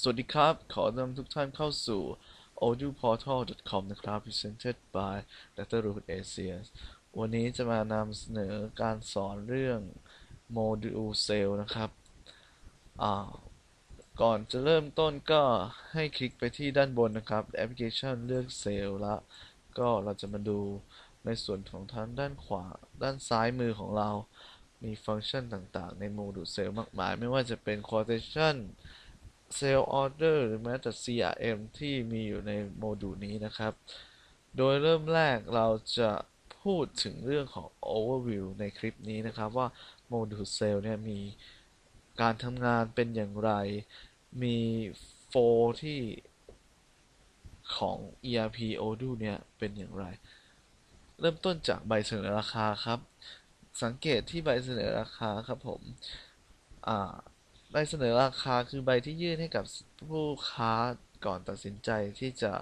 สวัสดีครับ ขออนรับทุกท่านเข้าสู่ audioportal.com นะครับ presented by Dr. Root Asia วันนี้จะมานำเสนอการสอนเรื่อง module cell นะครับอ่าก่อนจะเริ่มต้นก็ให้คลิกไปที่ด้านบนนะครับแอปพลิเคชันเลือกเซลล์ละ ก็เราจะมาดูในส่วนของทางด้านขวา ด้านซ้ายมือของเรามีฟังก์ชันต่างๆ ในโมดูลเซลล์มากมาย ไม่ว่าจะเป็น quotation Sale Order หรือแม้แต่ CRM ที่มีอยู่ในโมดูลนี้นะครับ โดยเริ่มแรกเราจะพูดถึงเรื่องของ Overview ในคลิปนี้นะครับว่าโมดูลเซลล์เนี่ยมีการทำงานเป็นอย่างไร มีโฟที่ของ ERP Odoo เนี่ยเป็นอย่างไร เริ่มต้นจากใบเสนอราคาครับ สังเกตที่ใบเสนอราคาครับผม อ่า ใบเสนอราคาคือใบที่ยื่นให้กับผู้ค้าก่อนตัดสินใจที่จะ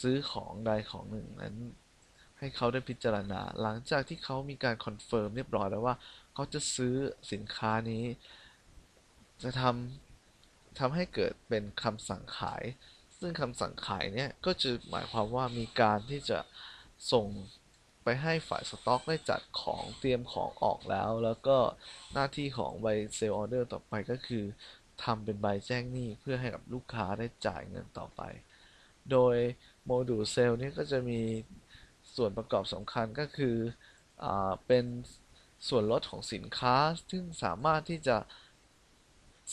ซื้อของใดของหนึ่งนั้น ให้เขาได้พิจารณา หลังจากที่เขามีการคอนเฟิร์มเรียบร้อยแล้วว่า เขาจะซื้อสินค้านี้ จะทำทำให้เกิดเป็นคำสั่งขาย ซึ่งคำสั่งขายเนี่ยก็จะหมายความว่ามีการที่จะส่ง ไปให้ฝ่ายสต็อกได้จัดของเตรียมของออกแล้ว แล้วก็หน้าที่ของใบเซลล์ออเดอร์ต่อไปก็คือทำเป็นใบแจ้งหนี้เพื่อให้กับลูกค้าได้จ่ายเงินต่อไป โดยโมดูลเซลล์นี้ก็จะมีส่วนประกอบสำคัญก็คืออเป็นส่วนลดของสินค้า ซึ่งสามารถที่จะ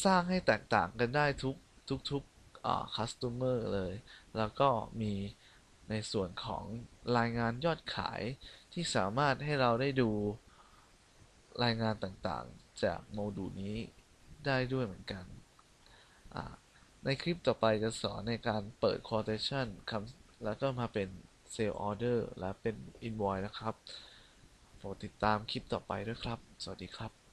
สร้างให้แตกต่างกันได้ทุกทุกทุก customer เลย แล้วก็มี ในส่วนของรายงานยอดขายที่สามารถให้เราได้ดูรายงานต่างๆ จากโมดูลนี้ได้ด้วยเหมือนกัน ในคลิปต่อไปจะสอนในการเปิด quotation คำแล้วก็มาเป็น sale order และเป็น invoice นะครับโปรดติดตามคลิปต่อไปด้วยครับ สวัสดีครับ